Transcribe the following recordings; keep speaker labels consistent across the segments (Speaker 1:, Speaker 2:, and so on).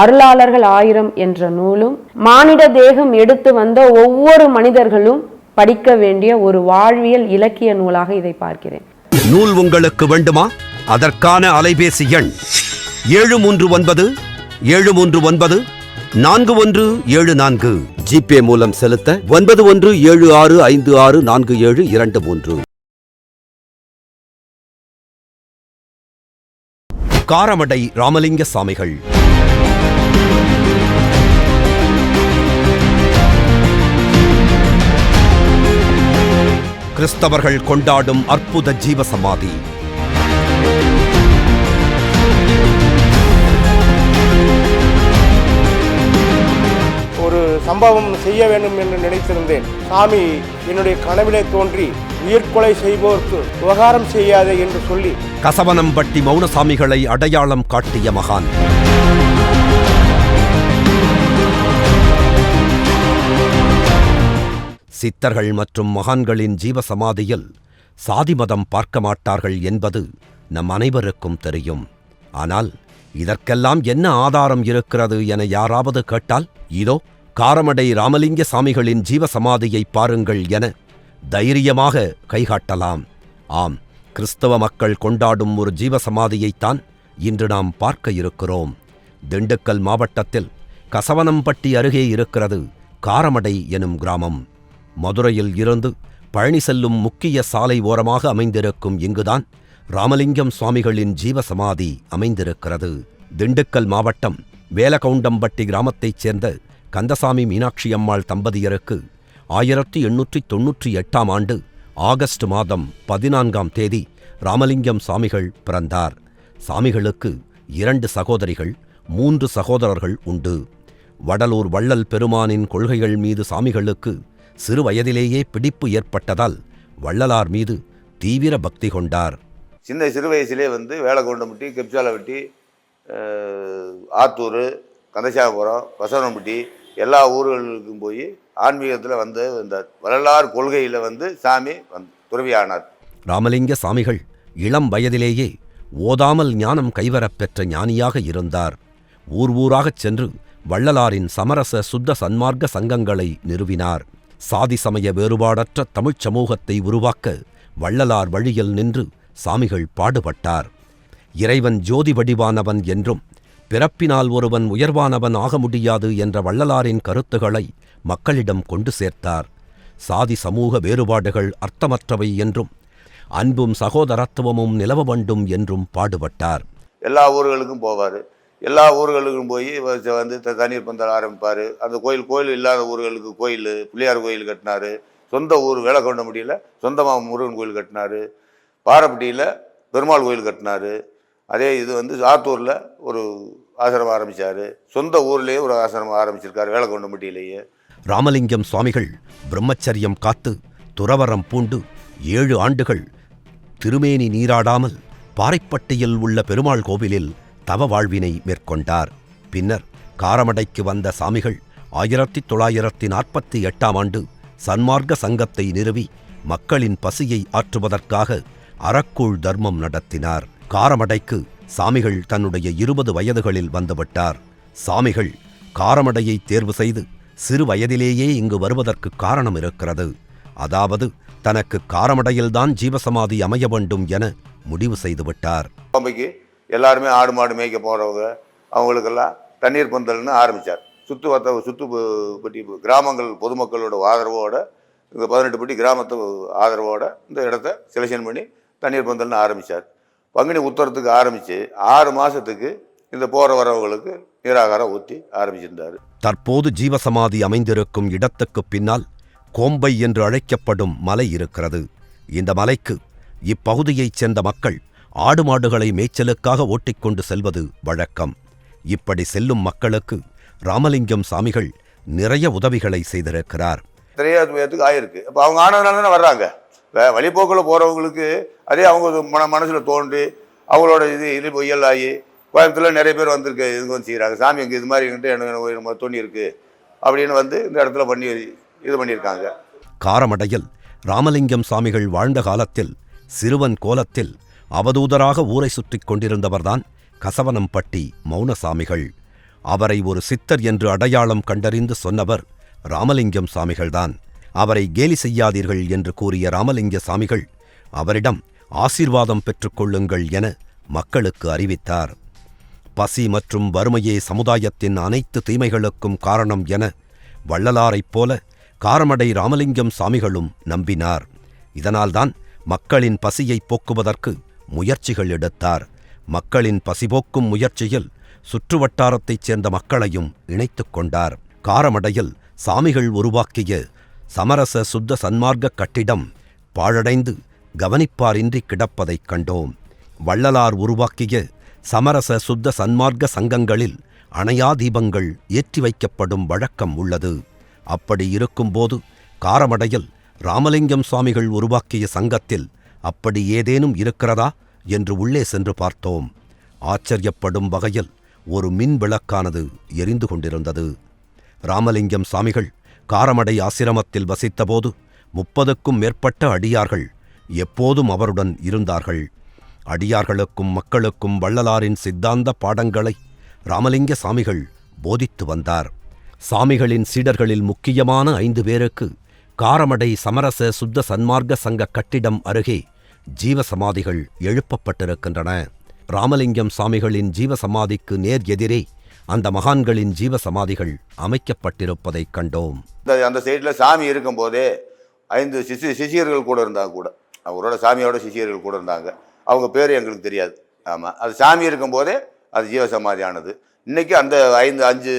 Speaker 1: அருளாளர்கள் ஆயிரம் என்ற நூலும் மானிட தேகம் எடுத்து வந்த ஒவ்வொரு மனிதர்களும் படிக்க வேண்டிய ஒரு வாழ்வியல் இலக்கிய நூலாக இதை பார்க்கிறேன்.
Speaker 2: நூல் உங்களுக்கு வேண்டுமா? அதற்கான அலைபேசி எண் ஏழு மூன்று ஒன்பது ஏழு மூன்று ஒன்பது நான்கு ஒன்று ஏழு நான்கு. ஜிபே மூலம் செலுத்த ஒன்பது ஒன்று ஏழு ஆறு ஐந்து ஆறு நான்கு ஏழு இரண்டு மூன்று. காரமடை ராமலிங்க சாமிகள். கிறிஸ்தவர்கள் கொண்டாடும் அற்புத ஜீவசமாதி.
Speaker 3: ஒரு சம்பவம் செய்ய வேண்டும் என்று நினைத்திருந்தேன். சாமி என்னுடைய கனவிலே தோன்றி உயிர்கொலை செய்வோர்க்கு உபகாரம் செய்யாதே என்று சொல்லி
Speaker 2: கசவனம்பட்டி மௌனசாமிகளை அடையாளம் காட்டிய மகான். சித்தர்கள் மற்றும் மகான்களின் ஜீவசமாதியில் சாதி மதம் பார்க்க மாட்டார்கள் என்பது நம் அனைவருக்கும் தெரியும். ஆனால் இதற்கெல்லாம் என்ன ஆதாரம் இருக்கிறது என யாராவது கேட்டால் இதோ காரமடை ராமலிங்க சாமிகளின் ஜீவசமாதியை பாருங்கள் என தைரியமாக கைகாட்டலாம். ஆம் கிறிஸ்தவ மக்கள் கொண்டாடும் ஒரு ஜீவசமாதியைத்தான் இன்று நாம் பார்க்க இருக்கிறோம். திண்டுக்கல் மாவட்டத்தில் கசவனம்பட்டி அருகே இருக்கிறது காரமடை எனும் கிராமம். மதுரையில் இருந்து பழனி செல்லும் முக்கிய சாலை ஓரமாக அமைந்திருக்கும் இங்குதான் ராமலிங்கம் சுவாமிகளின் ஜீவசமாதி அமைந்திருக்கிறது. திண்டுக்கல் மாவட்டம் வேலகவுண்டம்பட்டி கிராமத்தைச் சேர்ந்த கந்தசாமி மீனாட்சி அம்மாள் தம்பதியருக்கு ஆயிரத்தி எண்ணூற்றி தொன்னூற்றி எட்டாம் ஆண்டு ஆகஸ்ட் மாதம் பதினான்காம் தேதி ராமலிங்கம் சாமிகள் பிறந்தார். சாமிகளுக்கு இரண்டு சகோதரிகள் மூன்று சகோதரர்கள் உண்டு. வடலூர் வள்ளல் பெருமானின் கொள்கைகள் மீது சாமிகளுக்கு சிறு வயதிலேயே பிடிப்பு ஏற்பட்டதால் வள்ளலார் மீது தீவிர பக்தி கொண்டார்.
Speaker 4: சின்ன சிறு வயசுலேயே வந்து வேலைக்கொண்டம்பட்டி கெப்சாலப்பட்டி ஆத்தூர் கந்தசாபுரம் வசவனம்பட்டி எல்லா ஊர்களுக்கும் போய் ஆன்மீகத்தில் வந்து இந்த வரலாறு கொள்கையில் வந்து சாமி வந்து துறவியானார்.
Speaker 2: ராமலிங்க சாமிகள் இளம் வயதிலேயே ஓதாமல் ஞானம் கைவரப் பெற்ற ஞானியாக இருந்தார். ஊர் ஊராகச் சென்று வள்ளலாரின் சமரச சுத்த சன்மார்க்க சங்கங்களை நிறுவினார். சாதி சமய வேறுபாடற்ற தமிழ்ச் சமூகத்தை உருவாக்க வள்ளலார் வழியில் நின்று சாமிகள் பாடுபட்டார். இறைவன் ஜோதி வடிவானவன் என்றும் பிறப்பினால் ஒருவன் உயர்வானவன் ஆக முடியாது என்ற வள்ளலாரின் கருத்துகளை மக்களிடம் கொண்டு சேர்த்தார். சாதி சமூக வேறுபாடுகள் அர்த்தமற்றவை என்றும் அன்பும் சகோதரத்துவமும் நிலவ வேண்டும் என்றும் பாடுபட்டார்.
Speaker 4: எல்லா ஊர்களுக்கும் போவார். எல்லா ஊர்களுக்கும் போய் வந்து த- தண்ணீர் பந்தல் ஆரம்பிப்பார். அந்த கோயில் கோயில் இல்லாத ஊர்களுக்கு கோயில் பிள்ளையார் கோயில் கட்டினார். சொந்த ஊர் வேலைக்கொண்டம்பட்டியில் சொந்தமாக முருகன் கோயில் கட்டினார். பாரப்பட்டியில் பெருமாள் கோயில் கட்டினார். அதே இது வந்து ஆத்தூரில் ஒரு ஆசிரமம் ஆரம்பித்தார் சொந்த ஊர்லேயே ஒரு ஆசிரமம் ஆரம்பிச்சிருக்காரு வேலைக்கொண்டம்பட்டியிலேயே
Speaker 2: ராமலிங்கம் சுவாமிகள் பிரம்மச்சரியம் காத்து துறவரம் பூண்டு ஏழு ஆண்டுகள் திருமேனி நீராடாமல் பாறைப்பட்டியில் உள்ள பெருமாள் கோவிலில் தவ வாழ்வினை மேற்கொண்டார். பின்னர் காரமடைக்கு வந்த சாமிகள் ஆயிரத்தி தொள்ளாயிரத்தி நாற்பத்தி எட்டாம் ஆண்டு சன்மார்க்க சங்கத்தை நிறுவி மக்களின் பசியை ஆற்றுவதற்காக அறக்கூழ் தர்மம் நடத்தினார். காரமடைக்கு சாமிகள் தன்னுடைய இருபது வயதுகளில் வந்துவிட்டார். சாமிகள் காரமடையை தேர்வு செய்து சிறு வயதிலேயே இங்கு வருவதற்கு காரணம் இருக்கிறது. அதாவது தனக்கு காரமடையில்தான் ஜீவசமாதி அமைய வேண்டும் என முடிவு செய்துவிட்டார்.
Speaker 4: எல்லாருமே ஆடு மாடு மேய்க்க போகிறவங்க அவங்களுக்கெல்லாம் தண்ணீர் பந்தல்னு ஆரம்பித்தார் சுற்று வத்த சுற்று பட்டி கிராமங்கள் பொதுமக்களோட ஆதரவோடு இந்த பதினெட்டு பட்டி கிராமத்து ஆதரவோடு இந்த இடத்த செலெக்ஷன் பண்ணி தண்ணீர் பந்தல்னு ஆரம்பித்தார் பங்குனி உத்தரத்துக்கு ஆரம்பித்து ஆறு மாதத்துக்கு இந்த போகிற வரவங்களுக்கு நீராகாரம் ஊற்றி ஆரம்பிச்சிருந்தார்.
Speaker 2: தற்போது ஜீவசமாதி அமைந்திருக்கும் இடத்துக்கு பின்னால் கோம்பை என்று அழைக்கப்படும் மலை இருக்கிறது. இந்த மலைக்கு இப்பகுதியைச் சேர்ந்த மக்கள் ஆடு மாடுகளை மேய்ச்சலுக்காக ஓட்டிக்கொண்டு செல்வது வழக்கம். இப்படி செல்லும் மக்களுக்கு ராமலிங்கம் சாமிகள் நிறைய உதவிகளை செய்திருக்கிறார்.
Speaker 4: தெரியாத ஆயிருக்கு. அப்போ அவங்க ஆனதுனால தானே வர்றாங்க. வழிபோக்கில் போகிறவங்களுக்கு அதே அவங்க மன மனசில் தோன்றி அவங்களோட இது இது பொய்யல் ஆகி கோயம்புத்தூர்ல நிறைய பேர் வந்திருக்கு. இதுக்கு வந்து செய்கிறாங்க சாமி எங்கே இது மாதிரி என்கிட்ட எனக்கு ஒரு தோணி இருக்குது அப்படின்னு வந்து இந்த இடத்துல பண்ணி இது பண்ணியிருக்காங்க.
Speaker 2: காரமடையில் ராமலிங்கம் சாமிகள் வாழ்ந்த காலத்தில் சிறுவன் கோலத்தில் அவதூதராக ஊரை சுற்றிக் கொண்டிருந்தவர்தான் கசவனம்பட்டி மௌனசாமிகள். அவரை ஒரு சித்தர் என்று அடையாளம் கண்டறிந்து சொன்னவர் ராமலிங்கம் சாமிகள்தான். அவரை கேலி செய்யாதீர்கள் என்று கூறிய ராமலிங்க சாமிகள் அவரிடம் ஆசீர்வாதம் பெற்றுக்கொள்ளுங்கள் என மக்களுக்கு அறிவித்தார். பசி மற்றும் வறுமையே சமுதாயத்தின் அனைத்து தீமைகளுக்கும் காரணம் என வள்ளலாரைப் போல காரமடை ராமலிங்கம் சாமிகளும் நம்பினார். இதனால்தான் மக்களின் பசியை போக்குவதற்கு முயற்சிகள் எடுத்தார். மக்களின் பசிபோக்கும் முயற்சியில் சுற்றுவட்டாரத்தைச் சேர்ந்த மக்களையும் இணைத்துக் கொண்டார். காரமடையில் சாமிகள் உருவாக்கிய சமரச சுத்த சன்மார்க்க கட்டிடம் பாழடைந்து கவனிப்பாரின்றி கிடப்பதைக் கண்டோம். வள்ளலார் உருவாக்கிய சமரச சுத்த சன்மார்க்க சங்கங்களில் அணையா தீபங்கள் ஏற்றி வைக்கப்படும் வழக்கம் உள்ளது. அப்படி இருக்கும்போது காரமடையில் ராமலிங்கம் சுவாமிகள் உருவாக்கிய சங்கத்தில் அப்படி ஏதேனும் இருக்கிறதா? என்று உள்ளே சென்று பார்த்தோம். ஆச்சரியப்படும் வகையில் ஒரு மின் விளக்கானது எரிந்து கொண்டிருந்தது. ராமலிங்கம் சாமிகள் காரமடை ஆசிரமத்தில் வசித்தபோது முப்பதுக்கும் மேற்பட்ட அடியார்கள் எப்போதும் அவருடன் இருந்தார்கள். அடியார்களுக்கும் மக்களுக்கும் வள்ளலாரின் சித்தாந்த பாடங்களை ராமலிங்க சாமிகள் போதித்து வந்தார். சாமிகளின் சீடர்களில் முக்கியமான ஐந்து பேருக்கு காரமடை சமரச சுத்த சன்மார்க்க சங்க கட்டிடம் அருகே ஜீவசமாதிகள் எழுப்பப்பட்டிருக்கின்றன. ராமலிங்கம் சாமிகளின் ஜீவசமாதிக்கு நேர் எதிரே அந்த மகான்களின் ஜீவசமாதிகள் அமைக்கப்பட்டிருப்பதைக் கண்டோம்.
Speaker 4: இந்த அந்த சைடில் சாமி இருக்கும்போதே ஐந்து சிசி சிஷியர்கள் கூட இருந்தாங்க கூட. அவரோட சாமியோட சிஷியர்கள் கூட இருந்தாங்க. அவங்க பேர் எங்களுக்கு தெரியாது. ஆமாம் அது சாமி இருக்கும்போதே அது ஜீவசமாதியானது. இன்றைக்கி அந்த ஐந்து அஞ்சு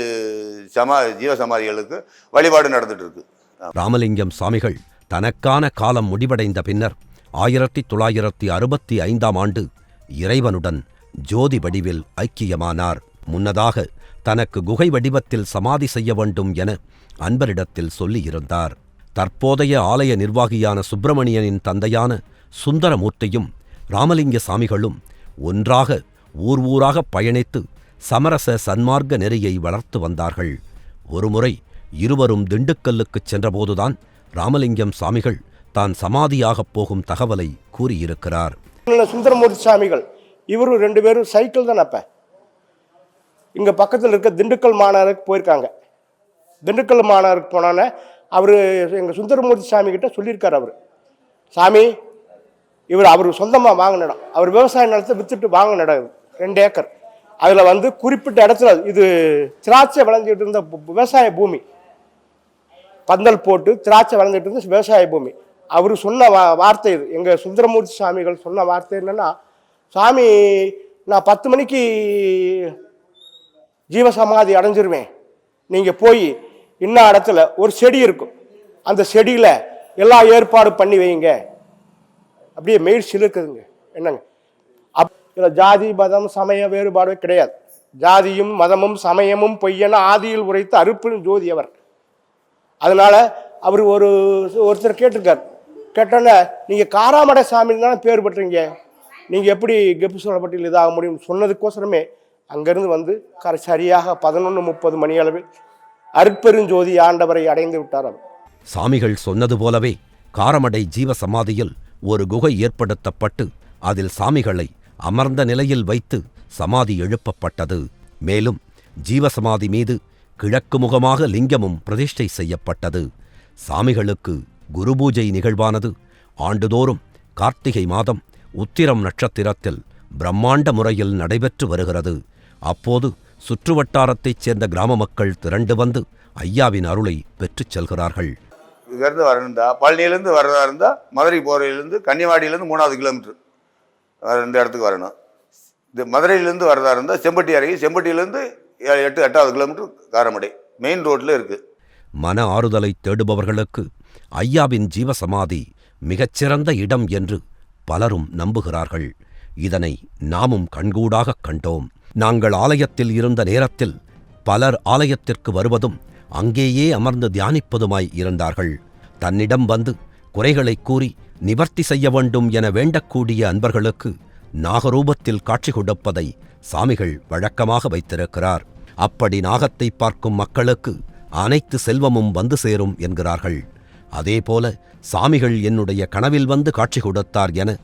Speaker 4: சமா ஜீவசமாதிகளுக்கு வழிபாடு நடந்துகிட்டு இருக்குது
Speaker 2: ராமலிங்கம் சாமிகள் தனக்கான காலம் முடிவடைந்த பின்னர் ஆயிரத்தி தொள்ளாயிரத்தி அறுபத்தி ஐந்தாம் ஆண்டு இறைவனுடன் ஜோதி வடிவில் ஐக்கியமானார். முன்னதாக தனக்கு குகை வடிவத்தில் சமாதி செய்ய வேண்டும் என அன்பரிடத்தில் சொல்லியிருந்தார். தற்போதைய ஆலய நிர்வாகியான சுப்பிரமணியனின் தந்தையான சுந்தரமூர்த்தியும் ராமலிங்க சாமிகளும் ஒன்றாக ஊர் ஊராக பயணித்து சமரச சன்மார்க்க நெறியை வளர்த்து வந்தார்கள். ஒருமுறை இருவரும் திண்டுக்கல்லுக்குச் சென்றபோதுதான் ராமலிங்கம் சாமிகள் தான் சமாதியாகப் போகும் தகவலை கூறியிருக்கிறார்.
Speaker 3: சுந்தரமூர்த்தி சாமிகள். இவரும் ரெண்டு பேரும் சைக்கிள் தான் அப்ப. இங்க பக்கத்தில் இருக்க திண்டுக்கல் மாநகருக்கு போயிருக்காங்க. திண்டுக்கல் மாநகருக்கு போனோன்னே அவர் எங்கள் சுந்தரமூர்த்தி சாமி கிட்ட சொல்லியிருக்காரு அவர். சாமி இவர் அவர் சொந்தமாக வாங்கின இடம். அவர் விவசாய நிலத்தை வித்துட்டு வாங்கின இடம் ரெண்டு ஏக்கர். அதில் வந்து குறிப்பிட்ட இடத்துல இது திராட்சை விளைஞ்சிட்டு இருந்த விவசாய பூமி. பந்தல் போட்டு திராட்சை வளர்ந்துட்டு இருந்த விவசாய பூமி. அவர் சொன்ன வா வார்த்தை இது. எங்கள் சுந்தரமூர்த்தி சாமிகள் சொன்ன வார்த்தை என்னென்னா சாமி நான் பத்து மணிக்கு ஜீவசமாதி அடைஞ்சிருவேன். நீங்கள் போய் இன்ன இடத்துல ஒரு செடி இருக்கும். அந்த செடியில் எல்லா ஏற்பாடு பண்ணி வைங்க. அப்படியே மெயில் சிலுக்குதுங்க என்னங்க? அப் இதில் ஜாதி மதம் சமய வேறுபாடு கிடையாது. ஜாதியும் மதமும் சமயமும் பொய்யென ஆதியில் உரைத்து அறுப்பின் ஜோதி அவர் அதனால் அவர் ஒரு ஒருத்தர் கேட்டிருக்கார். கேட்டோன்னே நீங்கள் காராமடை சாமின்னு தானே பேர் பெற்றீங்க? நீங்கள் எப்படி கெப்பு சொல்லப்பட்டியில் இதாக முடியும்னு சொன்னதுக்கோசரமே அங்கேருந்து வந்து கர சரியாக பதினொன்று முப்பது மணி அளவில் அற்பெருஞ்சோதி ஆண்டவரை அடைந்து விட்டார்
Speaker 2: சாமிகள் சொன்னது போலவே காரமடை ஜீவசமாதியில் ஒரு குகை ஏற்படுத்தப்பட்டு அதில் சாமிகளை அமர்ந்த நிலையில் வைத்து சமாதி எழுப்பப்பட்டது. மேலும் ஜீவசமாதி மீது கிழக்கு முகமாக லிங்கமும் பிரதிஷ்டை செய்யப்பட்டது. சாமிகளுக்கு குருபூஜை நிகழ்வானது. ஆண்டுதோறும் கார்த்திகை மாதம் உத்திரம் நட்சத்திரத்தில் பிரம்மாண்ட முறையில் நடைபெற்று வருகிறது. அப்போது சுற்றுவட்டாரத்தைச் சேர்ந்த கிராம மக்கள் திரண்டு வந்து ஐயாவின் அருளை பெற்றுச் செல்கிறார்கள்.
Speaker 4: இங்கேருந்து வரணுந்தா பழனியிலேருந்து வரதா இருந்தால் மதுரை போகிறதுலேருந்து கன்னிவாடியிலேருந்து மூணாவது கிலோமீட்ரு இந்த இடத்துக்கு வரணும். இது மதுரையிலேருந்து வரதா இருந்தால் செம்பட்டி இறங்கி செம்பட்டியிலேருந்து ஏழு எட்டு எட்டாவது கிலோமீட்டர் காரமடை. மெயின் ரோட்டில் இருக்குது
Speaker 2: மன ஆறுதலை தேடுபவர்களுக்கு ஐயாவின் ஜீவசமாதி மிகச்சிறந்த இடம் என்று பலரும் நம்புகிறார்கள். இதனை நாமும் கண்கூடாகக் கண்டோம். நாங்கள் ஆலயத்தில் இருந்த நேரத்தில் பலர் ஆலயத்திற்கு வருவதும் அங்கேயே அமர்ந்து தியானிப்பதுமாய் இருந்தார்கள். தன்னிடம் வந்து குறைகளைக் கூறி நிவர்த்தி செய்ய வேண்டும் என வேண்டக்கூடிய அன்பர்களுக்கு நாகரூபத்தில் காட்சி கொடுப்பதை சாமிகள் வழக்கமாக வைத்திருக்கிறார். அப்படி நாகத்தை பார்க்கும் மக்களுக்கு அனைத்து செல்வமும் வந்து சேரும் என்கிறார்கள். அதேபோல சாமிகள் என்னுடைய கனவில் வந்து காட்சி கொடுத்தார் என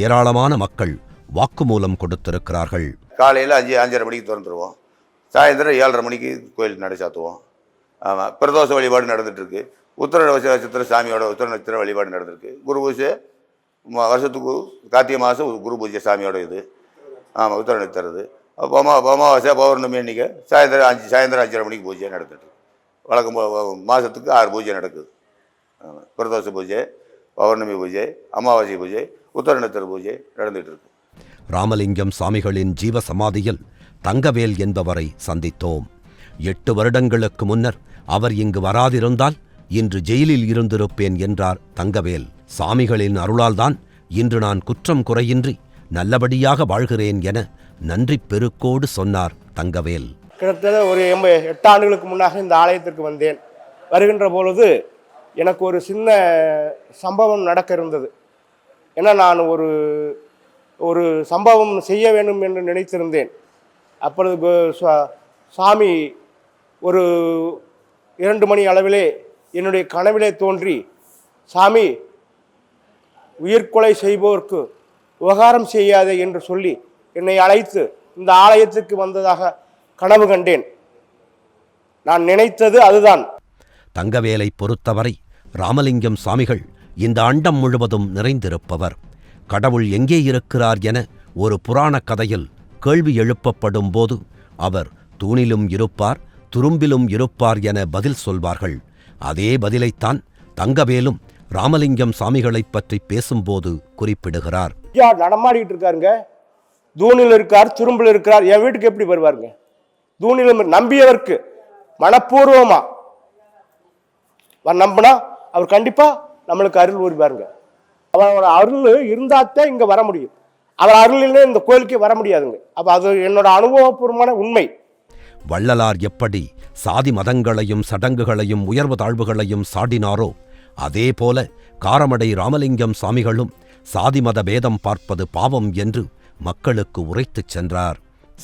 Speaker 2: ஏராளமான மக்கள் வாக்குமூலம் கொடுத்திருக்கிறார்கள்.
Speaker 4: காலையில் அஞ்சு அஞ்சரை மணிக்கு திறந்துருவோம். சாயந்தரம் ஏழரை மணிக்கு கோயில் நடை சாத்துவோம். ஆமாம் பிரதோஷ வழிபாடு நடந்துட்டு உத்தர நட்சத்திர சாமியோட உத்தர நட்சத்திர வழிபாடு நடந்திருக்கு. குரு பூஜை வருஷத்துக்கு கார்த்திகை மாதம் குரு பூஜை சாமியோட இது. ஆமாம் உத்தர நட்சத்திரது அப்போ அமா அமாவாசை பௌர்ணமி அன்னைக்கு. சாயந்தரம் அஞ்சு சாயந்தரம் அஞ்சரை மணிக்கு பூஜை நடந்துட்டு வழக்கம் மாதத்துக்கு ஆறு பூஜை நடக்குது. ஆமாம் பிரதோஷ பூஜை பௌர்ணமி பூஜை அமாவாசை பூஜை உத்தர பூஜை நடந்துட்டு இருக்கு.
Speaker 2: ராமலிங்கம் சாமிகளின் ஜீவ சமாதியில் தங்கவேல் என்பவரை சந்தித்தோம். எட்டு வருடங்களுக்கு முன்னர் அவர் இங்கு வராதிருந்தால் இன்று ஜெயிலில் இருந்திருப்பேன் என்றார் தங்கவேல். சாமிகளின் அருளால்தான் இன்று நான் குற்றம் குறையின்றி நல்லபடியாக வாழ்கிறேன் என நன்றி பெருக்கோடு சொன்னார் தங்கவேல்.
Speaker 3: கிட்டத்தட்ட ஒரு எம்ப எட்டு ஆண்டுகளுக்கு முன்னாக இந்த ஆலயத்திற்கு வந்தேன். வருகின்ற பொழுது எனக்கு ஒரு சின்ன சம்பவம் நடக்க இருந்தது. ஏன்னா நான் ஒரு ஒரு சம்பவம் செய்ய வேண்டும் என்று நினைத்திருந்தேன். அப்பொழுது சாமி ஒரு இரண்டு மணி அளவிலே என்னுடைய கனவிலே தோன்றி சாமி உயிர்கொலை செய்பவர்க்கு உபகாரம் செய்யாதே என்று சொல்லி என்னை அழைத்து இந்த ஆலயத்துக்கு வந்ததாக கனவு கண்டேன். நான் நினைத்தது அதுதான்.
Speaker 2: தங்கவேலை பொறுத்தவரை ராமலிங்கம் சாமிகள் இந்த அண்டம் முழுவதும் நிறைந்திருப்பவர். கடவுள் எங்கே இருக்கிறார் என ஒரு புராணக் கதையில் கேள்வி எழுப்பப்படும் போது அவர் தூணிலும் இருப்பார் துரும்பிலும் இருப்பார் என பதில் சொல்வார்கள். அதே பதிலைத்தான் தங்கவேலும் ராமலிங்கம் சாமிகளைப் பற்றி பேசும்போது குறிப்பிடுகிறார்.
Speaker 3: ஐயா நடமாடிக்கிட்டு இருக்காருங்க? தூணில் இருக்கார் துரும்பில் இருக்கிறார். என் வீட்டுக்கு எப்படி வருவாருங்க? தூணில் நம்பியவருக்கு மனப்பூர்வமா. அவர் நம்பினா அவர் கண்டிப்பா நம்மளுக்கு அருள் உரிவாருங்க அவரோட அருள் இருந்தாத்தான் இங்க வர முடியும். அவர் அருள் இந்த கோயிலுக்கே வர முடியாதுங்க. அப்ப அது என்னோட அனுபவபூர்வமான உண்மை.
Speaker 2: வள்ளலார் எப்படி சாதி மதங்களையும் சடங்குகளையும் உயர்வு தாழ்வுகளையும் சாடினாரோ அதே போல காரமடை ராமலிங்கம் சாமிகளும் சாதி மத பேதம் பார்ப்பது பாவம் என்று மக்களுக்கு உரைத்துச் சென்றார்.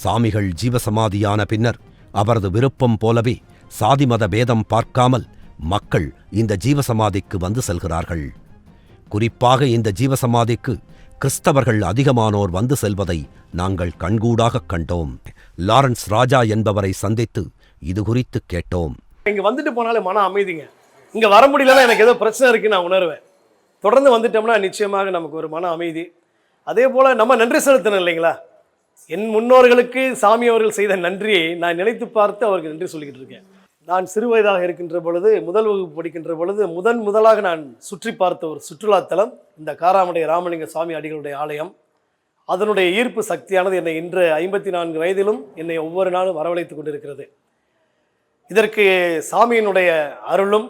Speaker 2: சாமிகள் ஜீவசமாதியான பின்னர் அவரது விருப்பம் போலவே சாதி மத பேதம் பார்க்காமல் மக்கள் இந்த ஜீவசமாதிக்கு வந்து செல்கிறார்கள். குறிப்பாக இந்த ஜீவசமாதிக்கு கிறிஸ்தவர்கள் அதிகமானோர் வந்து செல்வதை நாங்கள் கண்கூடாகக் கண்டோம். லாரன்ஸ் ராஜா என்பவரை சந்தித்து இது குறித்து கேட்டோம்.
Speaker 5: இங்க வந்துட்டு போனாலே மன அமைதிங்க. இங்க வர முடியலன்னா எனக்கு ஏதோ பிரச்சனை இருக்குன்னு நான் உணர்வேன். தொடர்ந்து வந்துட்டோம்னா நிச்சயமாக நமக்கு ஒரு மன அமைதி. அதே போல் நம்ம நன்றி செலுத்தணும் இல்லைங்களா? என் முன்னோர்களுக்கு சாமி அவர்கள் செய்த நன்றியை நான் நினைத்து பார்த்து அவருக்கு நன்றி சொல்லிக்கிட்டு இருக்கேன். நான் சிறு வயதாக இருக்கின்ற பொழுது முதல் வகுப்பு படிக்கின்ற பொழுது முதன் முதலாக நான் சுற்றி பார்த்த ஒரு சுற்றுலாத்தலம் இந்த காராமடை ராமலிங்க சுவாமி அடிகளுடைய ஆலயம். அதனுடைய ஈர்ப்பு சக்தியானது என்னை இன்று ஐம்பத்தி நான்கு வயதிலும் என்னை ஒவ்வொரு நாளும் வரவழைத்து கொண்டிருக்கிறது. இதற்கு சாமியினுடைய அருளும்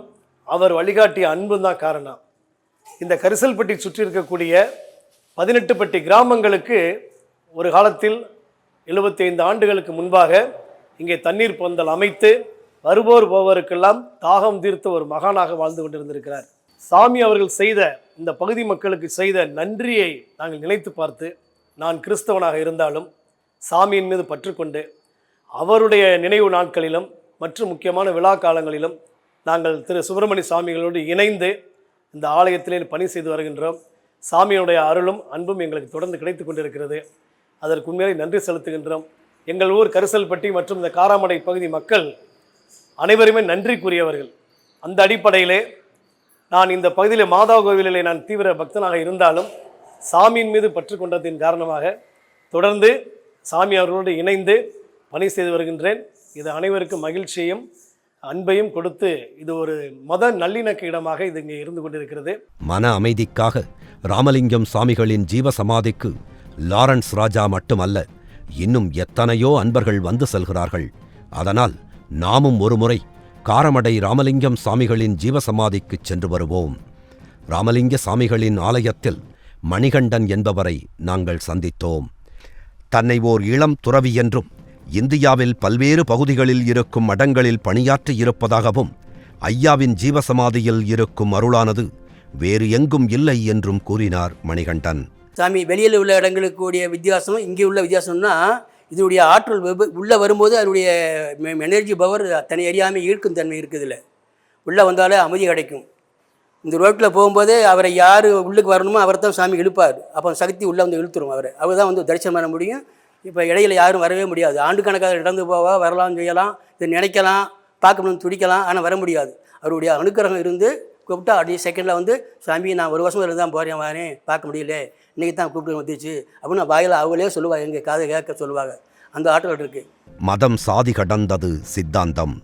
Speaker 5: அவர் வழிகாட்டிய அன்பும் தான் காரணம். இந்த கரிசல்பட்டி சுற்றி இருக்கக்கூடிய பதினெட்டுப்பட்டி கிராமங்களுக்கு ஒரு காலத்தில் 75 ஆண்டுகளுக்கு முன்பாக இங்கே தண்ணீர் பந்தல் அமைத்து வருவோர் போவோருக்கெல்லாம் தாகம் தீர்த்த ஒரு மகானாக வாழ்ந்து கொண்டிருந்திருக்கிறார். சாமி அவர்கள் செய்த இந்த பகுதி மக்களுக்கு செய்த நன்றியை நாங்கள் நினைத்து பார்த்து நான் கிறிஸ்தவனாக இருந்தாலும் சாமியின் மீது பற்றுக்கொண்டு அவருடைய நினைவு நாட்களிலும் மற்றும் முக்கியமான விழா காலங்களிலும் நாங்கள் திரு சுப்பிரமணிய சாமிகளோடு இணைந்து இந்த ஆலயத்திலே பணி செய்து வருகின்றோம். சாமியுடைய அருளும் அன்பும் எங்களுக்கு தொடர்ந்து கிடைத்து கொண்டிருக்கிறது. அதற்கு உண்மையிலே நன்றி செலுத்துகின்றோம். எங்கள் ஊர் கரிசல்பட்டி மற்றும் இந்த காராமடை பகுதி மக்கள் அனைவருமே நன்றிக்குரியவர்கள். அந்த அடிப்படையிலே நான் இந்த பகுதியில் மாதா கோவிலிலே நான் தீவிர பக்தனாக இருந்தாலும் சாமியின் மீது பற்று கொண்டதின் காரணமாக தொடர்ந்து சாமி அவர்களோடு இணைந்து பணி செய்து வருகின்றேன். இது அனைவருக்கும் மகிழ்ச்சியும் அன்பையும் கொடுத்து இது ஒரு மத நல்லிணக்க இடமாக இது இங்கே இருந்து கொண்டிருக்கிறது.
Speaker 2: மன அமைதிக்காக ராமலிங்கம் சாமிகளின் ஜீவசமாதிக்கு லாரன்ஸ் ராஜா மட்டுமல்ல இன்னும் எத்தனையோ அன்பர்கள் வந்து செல்கிறார்கள். அதனால் நாமும் ஒருமுறை காரமடை ராமலிங்கம் சாமிகளின் ஜீவசமாதிக்கு சென்று வருவோம். ராமலிங்க சாமிகளின் ஆலயத்தில் மணிகண்டன் என்பவரை நாங்கள் சந்தித்தோம். தன்னை ஓர் இளம் துறவி என்றும் இந்தியாவில் பல்வேறு பகுதிகளில் இருக்கும் மடங்களில் பணியாற்றி இருப்பதாகவும் ஐயாவின் ஜீவசமாதியில் இருக்கும் அருளானது வேறு எங்கும் இல்லை என்றும் கூறினார் மணிகண்டன்.
Speaker 6: சாமி வெளியில் உள்ள இடங்களுக்கு கூடிய வித்தியாசம் இங்கே உள்ள வித்தியாசம்னா இதனுடைய ஆற்றல் உள்ளே வரும்போது அதனுடைய எனர்ஜி பவர் தன்னை அறியாமல் ஈர்க்கும் தன்மை இருக்குதுல்ல. உள்ளே வந்தாலே அமைதி கிடைக்கும். இந்த ரோட்டில் போகும்போது அவரை யார் உள்ளுக்கு வரணுமோ அவர் தான் சாமி இழுப்பார். அப்போ சக்தி உள்ளே வந்து இழுத்துரும் அவரை. அவர் தான் வந்து தரிசனம் பண்ண முடியும். இப்போ இடையில யாரும் வரவே முடியாது. ஆண்டுக்கணக்காக நடந்து போவா வரலாம் செய்யலாம் இதை நினைக்கலாம் பார்க்கணும்னு துடிக்கலாம் ஆனால் வர முடியாது. அவருடைய அனுக்கிரகம் இருந்து கூப்பிட்டா அப்படியே செகண்டில் வந்து சாமி நான் ஒரு வருஷம் இருந்து தான் போகிறேன் வரேன் பார்க்க முடியல. இன்றைக்கி தான் கூப்பிட்டு வந்துச்சு. அப்படின்னு வாயில் அவங்களே சொல்லுவாங்க. எங்கள் காதை கேட்க சொல்லுவாங்க. அந்த ஆற்றல் இருக்குது
Speaker 2: மதம் சாதி கடந்தது சித்தாந்தம்.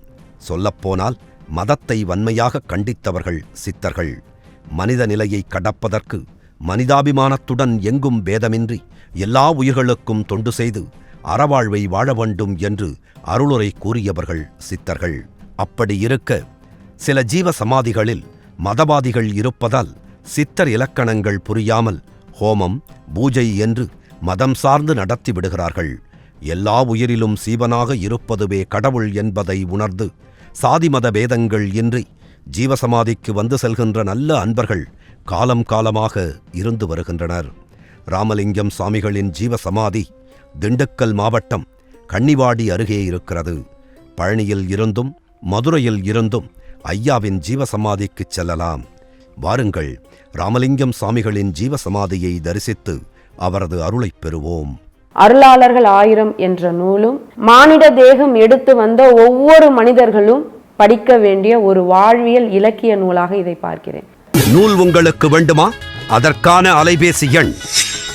Speaker 2: சொல்லப்போனால் மதத்தை வன்மையாக கண்டித்தவர்கள் சித்தர்கள். மனித நிலையை கடப்பதற்கு மனிதாபிமானத்துடன் எங்கும் பேதமின்றி எல்லா உயிர்களுக்கும் தொண்டு செய்து அறவாழ்வை வாழ வேண்டும் என்று அருளுரை கூறியவர்கள் சித்தர்கள். அப்படி இருக்க சில ஜீவ சமாதிகளில் மதவாதிகள் இருப்பதால் சித்தர் இலக்கணங்கள் புரியாமல் ஹோமம் பூஜை என்று மதம் சார்ந்து நடத்தி விடுகிறார்கள். எல்லா உயிரிலும் சீவனாக இருப்பதுவே கடவுள் என்பதை உணர்ந்து சாதி மத பேதங்கள் இன்றி ஜீவசமாதிக்கு வந்து செல்கின்ற நல்ல அன்பர்கள் காலம் காலமாக இருந்து வருகின்றனர். ராமலிங்கம் சுவாமிகளின் ஜீவசமாதி திண்டுக்கல் மாவட்டம் கன்னிவாடி அருகே இருக்கிறது. பழனியில் இருந்தும் மதுரையில் இருந்தும் ஐயாவின் ஜீவசமாதிக்குச் செல்லலாம். வாருங்கள் ராமலிங்கம் சுவாமிகளின் ஜீவசமாதியை தரிசித்து அவரது அருளைப் பெறுவோம்.
Speaker 1: அருளாளர்கள் ஆயிரம் என்ற நூலும் மானிட தேகம் எடுத்து வந்த ஒவ்வொரு மனிதர்களும் படிக்க வேண்டிய ஒரு வாழ்வியல் இலக்கிய நூலாக இதை பார்க்கிறேன்.
Speaker 2: நூல் உங்களுக்கு வேண்டுமா? அதற்கான அலைபேசி எண்